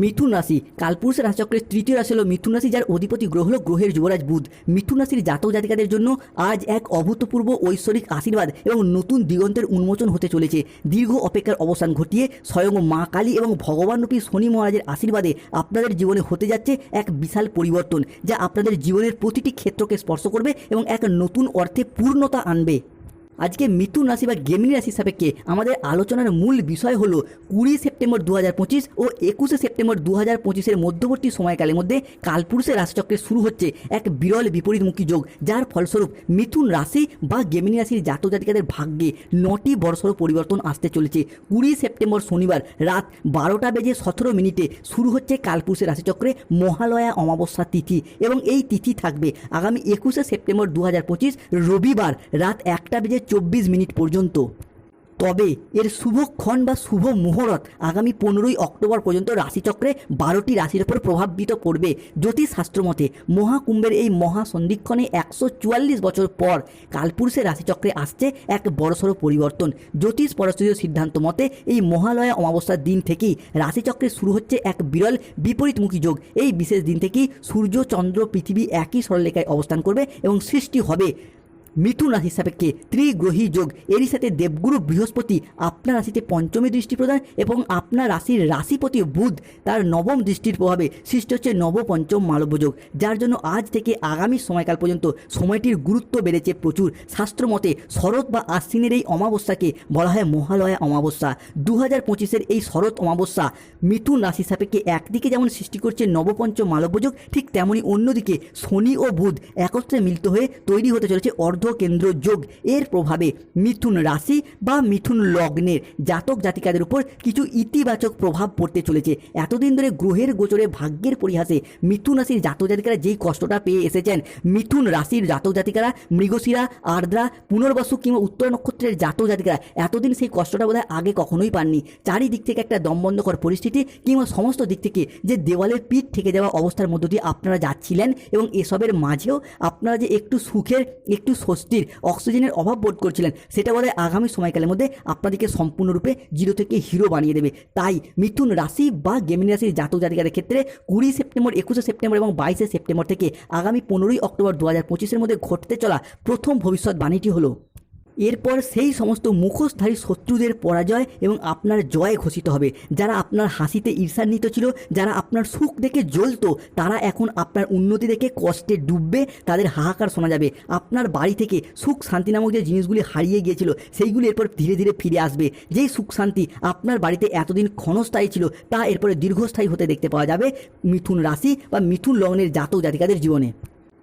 মিথুন রাশি। কালপুরুষের রাশিচক্রের তৃতীয় রাশি হল মিথুন রাশি, যার অধিপতি গ্রহ হল গ্রহের যুবরাজ বুধ। মিথুন রাশির জাতক জাতিকাদের জন্য আজ এক অভূতপূর্ব ঐশ্বরিক আশীর্বাদ এবং নতুন দিগন্তের উন্মোচন হতে চলেছে। দীর্ঘ অপেক্ষার অবসান ঘটিয়ে স্বয়ং মা কালী এবং ভগবান রূপী শনি মহারাজের আশীর্বাদে আপনাদের জীবনে হতে যাচ্ছে এক বিশাল পরিবর্তন, যা আপনাদের জীবনের প্রতিটি ক্ষেত্রকে স্পর্শ করবে এবং এক নতুন অর্থে পূর্ণতা আনবে। আজকে মিথুন রাশি বা গেমিনি রাশি সাপেক্ষে আমাদের আলোচনার মূল বিষয় হলো কুড়ি সেপ্টেম্বর দু হাজার পঁচিশ ও একুশে সেপ্টেম্বর দু হাজার পঁচিশের মধ্যবর্তী সময়কালের মধ্যে কালপুরুষের রাশিচক্রে শুরু হচ্ছে এক বিরল বিপরীতমুখী যোগ, যার ফলস্বরূপ মিথুন রাশি বা গেমিনি রাশির জাতক জাতিকাদের ভাগ্যে নটি বড়সড় পরিবর্তন আসতে চলেছে। কুড়ি সেপ্টেম্বর শনিবার রাত বারোটা বেজে সতেরো মিনিটে শুরু হচ্ছে কালপুরুষের রাশিচক্রে মহালয়া অমাবস্যা তিথি এবং এই তিথি থাকবে আগামী একুশে সেপ্টেম্বর দু হাজার পঁচিশ রবিবার রাত একটা বেজে চব্বিশ মিনিট পর্যন্ত। তবে এর শুভক্ষণ বা শুভ মুহূর্ত আগামী পনেরোই অক্টোবর পর্যন্ত রাশিচক্রে বারোটি রাশির ওপর প্রভাবিত করবে। জ্যোতিষশাস্ত্র মতে, মহাকুম্ভের এই মহা সন্ধিক্ষণে একশো চুয়াল্লিশ বছর পর কালপুরুষের রাশিচক্রে আসছে এক বড়সড় পরিবর্তন। জ্যোতিষ পরস্থীয় সিদ্ধান্ত মতে, এই মহালয়া অমাবস্যার দিন থেকেই রাশিচক্রে শুরু হচ্ছে এক বিরল বিপরীতমুখী যোগ। এই বিশেষ দিন থেকেই সূর্য, চন্দ্র, পৃথিবী একই সরলরেখায় অবস্থান করবে এবং সৃষ্টি হবে। মিথুন রাশির সাপেক্ষে ত্রিগ্রহী যোগ। এরই সাথে দেবগুরু বৃহস্পতি আপনার রাশিতে পঞ্চমী দৃষ্টি প্রদান এবং আপনার রাশির রাশিপতি বুধ তার নবম দৃষ্টির প্রভাবে সৃষ্টি হচ্ছে নবপঞ্চম মালব্য যোগ। যার জন্য আজ থেকে আগামী সময়কাল পর্যন্ত সময়টির গুরুত্ব বেড়েছে প্রচুর। শাস্ত্রমতে শরৎ বা আশ্বিনের এই অমাবস্যাকে বলা হয় মহালয়া অমাবস্যা। দু হাজার পঁচিশের এই শরৎ অমাবস্যা মিথুন রাশি সাপেক্ষে একদিকে যেমন সৃষ্টি করছে নবপঞ্চম মালব্য যোগ, ঠিক তেমনি অন্যদিকে শনি ও বুধ একত্রে মিলিত হয়ে তৈরি হতে চলেছে অর্ধ কেন্দ্র যোগ এর প্রভাবে মিথুন রাশি বা মিথুন লগ্নের জাতক জাতিকাদের উপর কিছু ইতিবাচক প্রভাব পড়তে চলেছে। এতদিন ধরে গ্রহের গোচরে ভাগ্যের পরিহাসে মিথুন রাশির জাতক জাতিকারা যেই কষ্টটা পেয়ে এসেছেন, মিথুন রাশির জাতক জাতিকারা, মৃগশিরা, আর্দ্রা, পুনর্বাসু কিংবা উত্তর নক্ষত্রের জাতক জাতিকারা এতদিন সেই কষ্টটা বোধহয় আগে কখনোই পাননি। চারিদিক থেকে একটা দমবন্ধকর পরিস্থিতি কিংবা সমস্ত দিক থেকে যে দেওয়ালের পিঠ থেকে যাওয়া অবস্থার মধ্য দিয়ে আপনারা যাচ্ছিলেন এবং এসবের মাঝেও আপনারা যে একটু সুখের, একটু স্বস্তির অক্সিজেনের অভাব বোধ করছিলেন। সেটা বলে আগামী সময়কালের মধ্যে আপনাদেরকে সম্পূর্ণরূপে জিরো থেকে হিরো বানিয়ে দেবে। তাই মিথুন রাশি বা গেমিন রাশির জাতক জাতিকাদের ক্ষেত্রে কুড়ি সেপ্টেম্বর, একুশে সেপ্টেম্বর এবং বাইশে সেপ্টেম্বর থেকে আগামী পনেরোই অক্টোবর দু হাজার পঁচিশের মধ্যে ঘটতে চলা প্রথম ভবিষ্যৎ বাণীটি হলো এরপর সেই সমস্ত মুখোশধারী শত্রুদের পরাজয় এবং আপনার জয় ঘোষিত হবে। যারা আপনার হাসিতে ঈর্ষান্বিত ছিল, যারা আপনার সুখ দেখে জ্বলতো, তারা এখন আপনার উন্নতি দেখে কষ্টে ডুববে, তাদের হাহাকার শোনা যাবে। আপনার বাড়ি থেকে সুখ শান্তি নামক যে জিনিসগুলি হারিয়ে গিয়েছিল, সেইগুলি এরপর ধীরে ধীরে ফিরে আসবে। যেই সুখ শান্তি আপনার বাড়িতে এতদিন ক্ষণস্থায়ী ছিল, তা এরপরে দীর্ঘস্থায়ী হতে দেখতে পাওয়া যাবে মিথুন রাশি বা মিথুন লগ্নের জাতক জাতিকাদের জীবনে।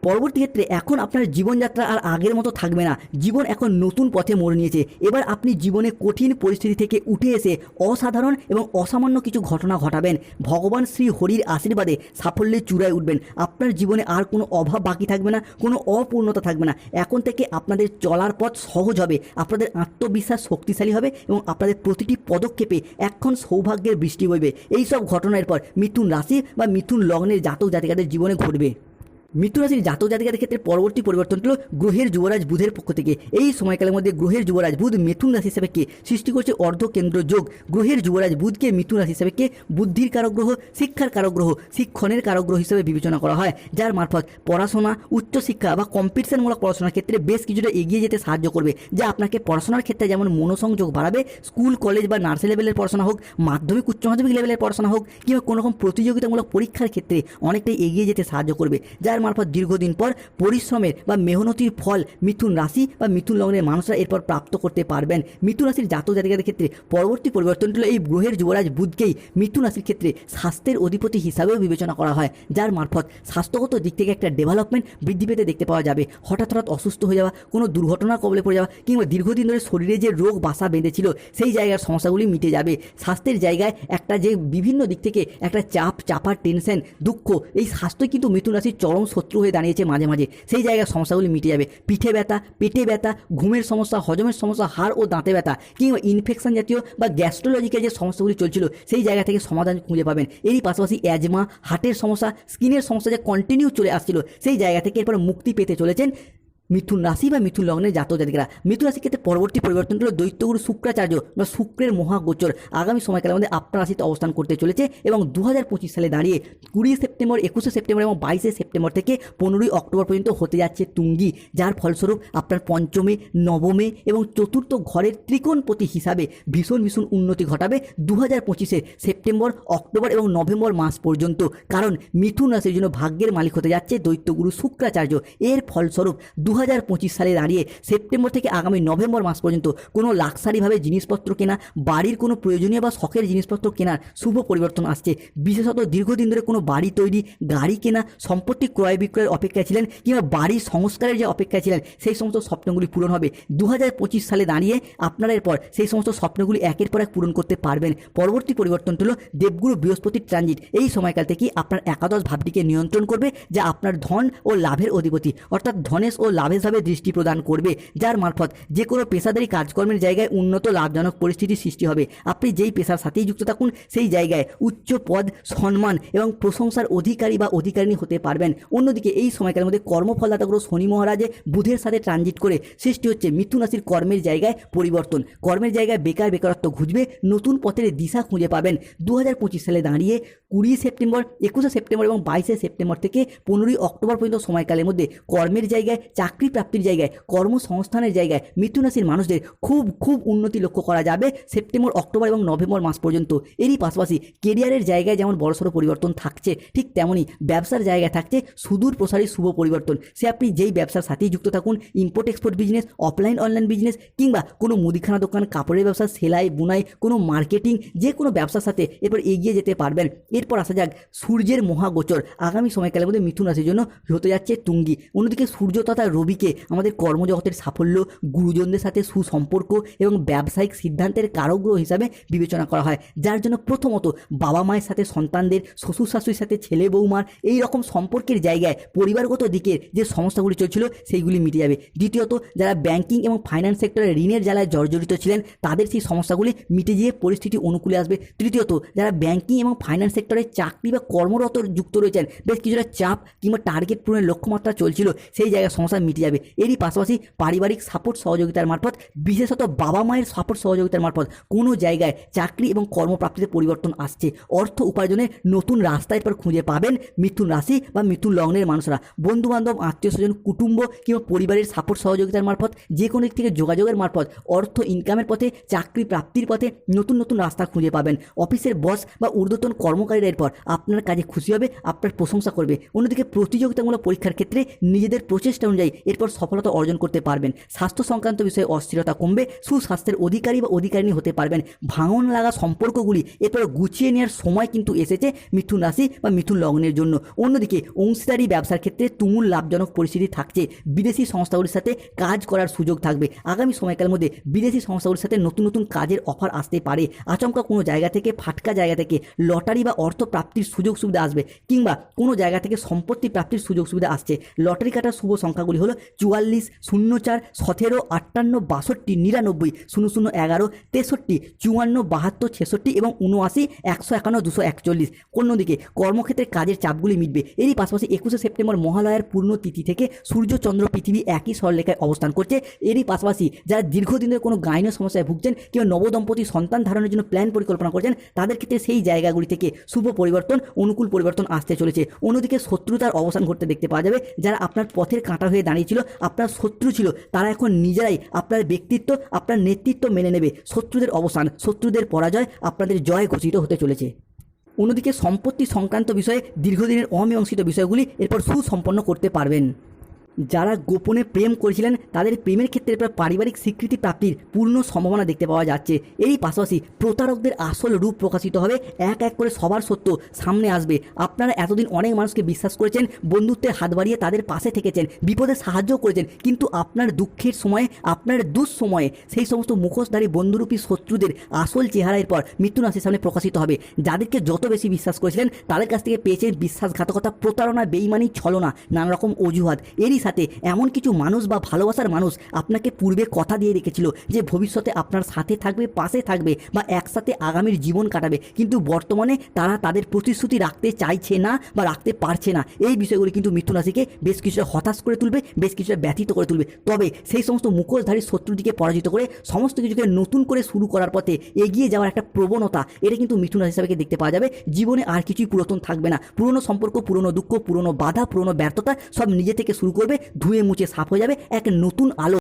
পরবর্তী ক্ষেত্রে এখন আপনার জীবনযাত্রা আর আগের মতো থাকবে না। জীবন এখন নতুন পথে মোড় নিয়েছে। এবার আপনি জীবনে কঠিন পরিস্থিতি থেকে উঠে এসে অসাধারণ এবং অসামান্য কিছু ঘটনা ঘটাবেন। ভগবান শ্রী হরির আশীর্বাদে সাফল্যের চূড়ায় উঠবেন। আপনার জীবনে আর কোনো অভাব বাকি থাকবে না, কোনো অপূর্ণতা থাকবে না। এখন থেকে আপনাদের চলার পথ সহজ হবে, আপনাদের আত্মবিশ্বাস শক্তিশালী হবে এবং আপনাদের প্রতিটি পদক্ষেপে এখন সৌভাগ্যের বৃষ্টি বইবে। এইসব ঘটনার পর মিথুন রাশি বা মিথুন লগ্নের জাতক জাতিকাদের জীবনে ঘটবে। মৃত্যু রাশির জাতক জাতিকাদের ক্ষেত্রে পরবর্তী পরিবর্তন হলো গ্রহের যুবরাজ বুধের পক্ষ থেকে। এই সময়কালের মধ্যে গ্রহের যুবরাজ বুধ মিথুন রাশি হিসাবে কে সৃষ্টি করছে অর্ধ কেন্দ্র যোগ। গ্রহের যুবরাজ বুধকে মিথুন রাশি হিসাবে কে বুদ্ধির কারক গ্রহ শিক্ষার কারক গ্রহ শিক্ষণের কারক গ্রহ হিসেবে বিবেচনা করা হয়, যার মারফত পড়াশোনা, উচ্চশিক্ষা বা কম্পিটিশনমূলক পড়াশোনার ক্ষেত্রে বেশ কিছুটা এগিয়ে যেতে সাহায্য করবে, যা আপনাকে পড়াশোনার ক্ষেত্রে যেমন মনোসংযোগ বাড়াবে, স্কুল, কলেজ বা নার্সারি লেভেলের পড়াশোনা হোক, মাধ্যমিক, উচ্চ মাধ্যমিক লেভেলের পড়াশোনা হোক, কিংবা কোনো রকম প্রতিযোগিতামূলক পরীক্ষার ক্ষেত্রে অনেকটাই এগিয়ে যেতে সাহায্য করবে, যার মারফত দীর্ঘদিন পর পরিশ্রমের বা মেহনতির ফল মিথুন রাশি বা মিথুন লগ্নের মানুষরা এরপর প্রাপ্ত করতে পারবেন। মিথুন রাশির জাতক জাতিকাদের ক্ষেত্রে পরবর্তী পরিবর্তনটি হলো এই গ্রহের যুবরাজ বুধকেই মিথুন রাশির ক্ষেত্রে স্বাস্থ্যের অধিপতি হিসাবেও বিবেচনা করা হয়, যার মারফত স্বাস্থ্যগত দিক থেকে একটা ডেভেলপমেন্ট বৃদ্ধি পেতে দেখতে পাওয়া যাবে। হঠাৎ হঠাৎ অসুস্থ হয়ে যাওয়া, কোনো দুর্ঘটনার কবলে পড়ে যাওয়া কিংবা দীর্ঘদিন ধরে শরীরে যে রোগ বাসা বেঁধেছিল, সেই জায়গার সমস্যাগুলি মিটে যাবে। স্বাস্থ্যের জায়গায় একটা যে বিভিন্ন দিক থেকে একটা চাপ, চাপার টেনশন দুঃখ, এই স্বাস্থ্য কিন্তু মিথুন রাশির চরম শত্রু হয়ে দাঁড়িয়েছে মাঝে মাঝে। সেই জায়গার সমস্যাগুলি মিটে যাবে। পিঠে ব্যথা, পেটে ব্যথা, ঘুমের সমস্যা, হজমের সমস্যা, হাড় ও দাঁতে ব্যথা, কিংবা ইনফেকশন জাতীয় বা গ্যাস্ট্রোলজিক্যাল যে সমস্যাগুলি চলছিল, সেই জায়গা থেকে সমাধান খুঁজে পাবেন। এরই পাশাপাশি অ্যাজমা হার্টের সমস্যা স্কিনের সমস্যা যে কন্টিনিউ চলে আসছিল, সেই জায়গা থেকে এরপর মুক্তি পেতে চলেছেন মিথুন রাশি বা মিথুন লগ্নের জাতক জাতিকারা। মিথুন রাশির ক্ষেত্রে পরবর্তী পরিবর্তন হলো দৈত্যগুরু শুক্রাচার্য বা শুক্রের মহাগোচর আগামী সময়কালের মধ্যে আপনার রাশিতে অবস্থান করতে চলেছে এবং দু হাজার পঁচিশ সালে দাঁড়িয়ে কুড়ি সেপ্টেম্বর, একুশে সেপ্টেম্বর এবং বাইশে সেপ্টেম্বর থেকে পনেরোই অক্টোবর পর্যন্ত হতে যাচ্ছে তুঙ্গি, যার ফলস্বরূপ আপনার পঞ্চমে, নবমে এবং চতুর্থ ঘরের ত্রিকোণপতি হিসাবে ভীষণ ভীষণ উন্নতি ঘটাবে দু হাজার পঁচিশে সেপ্টেম্বর, অক্টোবর এবং নভেম্বর মাস পর্যন্ত। কারণ মিথুন রাশির জন্য ভাগ্যের মালিক হতে যাচ্ছে দৈত্যগুরু শুক্রাচার্য। এর ফলস্বরূপ দু পঁচিশ সালে দাঁড়িয়ে সেপ্টেম্বর থেকে আগামী নভেম্বর মাস পর্যন্ত কোনো লাক্সারিভাবে জিনিসপত্র কেনা, বাড়ির কোনো প্রয়োজনীয় বা শখের জিনিসপত্র কেনার শুভ পরিবর্তন আসছে। বিশেষত দীর্ঘদিন ধরে কোনো বাড়ি তৈরি, গাড়ি কেনা, সম্পত্তি ক্রয় বিক্রয়ের অপেক্ষায় ছিলেন কিংবা বাড়ির সংস্কারের যে অপেক্ষায় ছিলেন, সেই সমস্ত স্বপ্নগুলি পূরণ হবে। দু সালে দাঁড়িয়ে আপনারা এরপর সেই সমস্ত স্বপ্নগুলি একের পর এক পূরণ করতে পারবেন। পরবর্তী পরিবর্তন হলো দেবগুরু বৃহস্পতির ট্রানজিট। এই সময়কাল থেকে আপনার একাদশ ভাবটিকে নিয়ন্ত্রণ করবে, যা আপনার ধন ও লাভের অধিপতি। অর্থাৎ ধনেশ ও লাভেশ ভাবে দৃষ্টি প্রদান করবে, যার মারফত যে কোনো পেশাদারি কাজকর্মের জায়গায় উন্নত লাভজনক পরিস্থিতির সৃষ্টি হবে। আপনি যেই পেশার সাথেই যুক্ত থাকুন, সেই জায়গায় উচ্চ পদ, সম্মান এবং প্রশংসার অধিকারী বা অধিকারিণী হতে পারবেন। অন্যদিকে এই সময়কালের মধ্যে কর্মফলদাতা গ্রহ শনি মহারাজে বুধের সাথে ট্রানজিট করে সৃষ্টি হচ্ছে মিথুন রাশির কর্মের জায়গায় পরিবর্তন। কর্মের জায়গায় বেকার বেকারত্ব ঘুচবে, নতুন পথের দিশা খুঁজে পাবেন। দু হাজার পঁচিশ সালে দাঁড়িয়ে কুড়ি সেপ্টেম্বর, একুশে সেপ্টেম্বর এবং বাইশে সেপ্টেম্বর থেকে পনেরোই অক্টোবর পর্যন্ত সময়কালের মধ্যে কর্মের জায়গায় চাকরি প্রাপ্তির জায়গায়, কর্মসংস্থানের জায়গায় মিথুন রাশির মানুষদের খুব খুব উন্নতি লক্ষ্য করা যাবে সেপ্টেম্বর, অক্টোবর এবং নভেম্বর মাস পর্যন্ত। এরই পাশাপাশি কেরিয়ারের জায়গায় যেমন বড়সড় পরিবর্তন থাকছে, ঠিক তেমনই ব্যবসার জায়গায় থাকছে সুদূর প্রসারী শুভ পরিবর্তন। সে আপনি যেই ব্যবসার সাথেই যুক্ত থাকুন import export business offline online business কিংবা কোনো মুদিখানা দোকান, কাপড়ের ব্যবসা, সেলাই, বুনাই, কোনো মার্কেটিং যে কোনো ব্যবসার সাথে এরপর এগিয়ে যেতে পারবেন। এরপর আসা যাক সূর্যের মহাগোচর। আগামী সময়কালের মধ্যে মিথুন রাশির জন্য হতে যাচ্ছে তুঙ্গি। অন্যদিকে সূর্য তথা রবিকে আমাদের কর্মজগতের সাফল্য, গুরুজনদের সাথে সুসম্পর্ক এবং ব্যবসায়িক সিদ্ধান্তের কারগ্রহ হিসাবে বিবেচনা করা হয়। যার জন্য প্রথমত বাবা মায়ের সাথে সন্তানদের, শ্বশুর শাশুড়ির সাথে ছেলে বৌমার এই রকম সম্পর্কের জায়গায় পরিবারগত দিকের যে সমস্যাগুলি চলছিল সেইগুলি মিটে যাবে। দ্বিতীয়ত, যারা ব্যাংকিং এবং ফাইন্যান্স সেক্টরে ঋণের জ্বালায় জর্জরিত ছিলেন, তাদের সেই সমস্যাগুলি মিটে গিয়ে পরিস্থিতি অনুকূলে আসবে। তৃতীয়ত, যারা ব্যাংকিং এবং ফাইন্যান্স সেক্টরে চাকরি বা কর্মরত যুক্ত রয়েছেন, বেশ কিছুটা চাপ কিংবা টার্গেট পূরণের লক্ষ্যমাত্রা চলছিল, সেই জায়গায় সমস্যা মিটে যাবে। এরই পাশাপাশি পারিবারিক সাপোর্ট সহযোগিতার মারফত, বিশেষত বাবা মায়ের সাপোর্ট সহযোগিতার মারফত কোনো জায়গায় চাকরি এবং কর্মপ্রাপ্তিতে পরিবর্তন আসছে। অর্থ উপার্জনের নতুন রাস্তা এরপর খুঁজে পাবেন মিথুন রাশি বা মিথুন লগ্নের মানুষরা। বন্ধু বান্ধব আত্মীয় স্বজন কুটুম্ব কিংবা পরিবারের সাপোর্ট সহযোগিতার মারফত যে কোনো দিক থেকে যোগাযোগের মারফত, অর্থ ইনকামের পথে, চাকরি প্রাপ্তির পথে নতুন নতুন রাস্তা খুঁজে পাবেন। অফিসের বস বা ঊর্ধ্বতন কর্মকারীরা এরপর আপনার কাজে খুশি হবে, আপনার প্রশংসা করবে। অন্যদিকে প্রতিযোগিতামূলক পরীক্ষার ক্ষেত্রে নিজেদের প্রচেষ্টা অনুযায়ী এরপর সফলতা অর্জন করতে পারবেন। স্বাস্থ্য সংক্রান্ত বিষয়ে অস্থিরতা কমবে, সুস্বাস্থ্যের অধিকারী বা অধিকারিণী হতে পারবেন। ভাঙন লাগা সম্পর্কগুলি এরপর গুছিয়ে নেওয়ার সময় কিন্তু এসেছে মিথুন রাশি বা মিথুন লগ্নের জন্য। অন্যদিকে অংশীদারি ব্যবসার ক্ষেত্রে তুমুল লাভজনক পরিস্থিতি থাকছে। বিদেশি সংস্থাগুলির সাথে কাজ করার সুযোগ থাকবে। আগামী সময়কালের মধ্যে বিদেশি সংস্থাগুলির সাথে নতুন নতুন কাজের অফার আসতে পারে। আচমকা কোনো জায়গা থেকে ফাটকা জায়গা থেকে লটারি বা অর্থ প্রাপ্তির সুযোগ সুবিধা আসবে কিংবা কোনো জায়গা থেকে সম্পত্তি প্রাপ্তির সুযোগ সুবিধা আসছে। লটারি কাটার শুভ সংখ্যাগুলি হলো চুয়াল্লিশ, শূন্য চার, সতেরো, আটান্ন, বাষট্টি, নিরানব্বই, শূন্য শূন্য এগারো, তেষট্টি, চুয়ান্ন, বাহাত্তর, ছেষট্টি এবং উনআশি একশো একান্ন, দুশো একচল্লিশ। অন্যদিকে কর্মক্ষেত্রে কাজের চাপগুলি মিটবে। এরই পাশাপাশি একুশে সেপ্টেম্বর মহালয়ার পূর্ণ তিথি থেকে সূর্য চন্দ্র পৃথিবী একই সরলেখায় অবস্থান করছে। এরই পাশাপাশি যারা দীর্ঘদিনের কোনো গাইন সমস্যায় ভুগছেন কিংবা নবদম্পতি সন্তান ধারণের জন্য প্ল্যান পরিকল্পনা করছেন, তাদের ক্ষেত্রে সেই জায়গাগুলি থেকে শুভ পরিবর্তন, অনুকূল পরিবর্তন আসতে চলেছে। অন্যদিকে শত্রুতার অবসান ঘটতে দেখতে পাওয়া যাবে। যারা আপনার পথের কাঁটা হয়ে দাঁড়িয়েছিল আপনার শত্রু ছিল, তারা এখন নিজেরাই আপনার ব্যক্তিত্ব, আপনার নেতৃত্ব মেনে নেবে। শত্রুদের অবসান, শত্রুদের পরাজয় আপনাদের জয় ঘোষিত হতে চলেছে। অন্যদিকে সম্পত্তি সংক্রান্ত বিষয়ে দীর্ঘদিনের অমীমাংসিত বিষয়গুলি এরপর সুসম্পন্ন করতে পারবেন। যারা গোপনে প্রেম করেছিলেন, তাদের প্রেমের ক্ষেত্রে এরপর পারিবারিক স্বীকৃতি প্রাপ্তির পূর্ণ সম্ভাবনা দেখতে পাওয়া যাচ্ছে। এরই পাশাপাশি প্রতারকদের আসল রূপ প্রকাশিত হবে, এক এক করে সবার সত্য সামনে আসবে। আপনারা এতদিন অনেক মানুষকে বিশ্বাস করেছেন, বন্ধুত্বের হাত বাড়িয়ে তাদের পাশে থেকেছেন, বিপদে সাহায্য করেছেন, কিন্তু আপনার দুঃখের সময়ে, আপনার দুঃসময়ে সেই সমস্ত মুখোশধারী বন্ধুরূপী শত্রুদের আসল চেহারা পর মৃত্যু রাশির সামনে প্রকাশিত হবে। যাদেরকে যত বেশি বিশ্বাস করেছিলেন, তাদের কাছ থেকে পেয়েছেন বিশ্বাসঘাতকতা, প্রতারণা, বেইমানি, ছলনা নানা রকম অজুহাত। এরই সাথে এমন কিছু মানুষ বা ভালোবাসার মানুষ আপনাকে পূর্বে কথা দিয়ে রেখেছিল যে ভবিষ্যতে আপনার সাথে থাকবে, পাশে থাকবে বা একসাথে আগামীর জীবন কাটাবে। কিন্তু বর্তমানে তারা তাদের প্রতিশ্রুতি রাখতে চাইছে না বা রাখতে পারছে না। এই বিষয়গুলি কিন্তু মিথুন রাশিকে বেশ কিছুটা হতাশ করে তুলবে, বেশ কিছুটা ব্যথিত করে তুলবে। তবে সেই সমস্ত মুখোশধারী শত্রুটিকে পরাজিত করে সমস্ত কিছুকে নতুন করে শুরু করার পথে এগিয়ে যাওয়ার একটা প্রবণতা, এটা কিন্তু মিথুন রাশি হিসাবে দেখতে পাওয়া যাবে। জীবনে আর কিছুই পুরাতন থাকবে না। পুরনো সম্পর্ক, পুরনো দুঃখ, পুরনো বাধা, পুরনো ব্যর্থতা সব নিজে থেকে শুরু করবে। ধুয়ে মুছে সাফ হয়ে যাবে এক নতুন আলো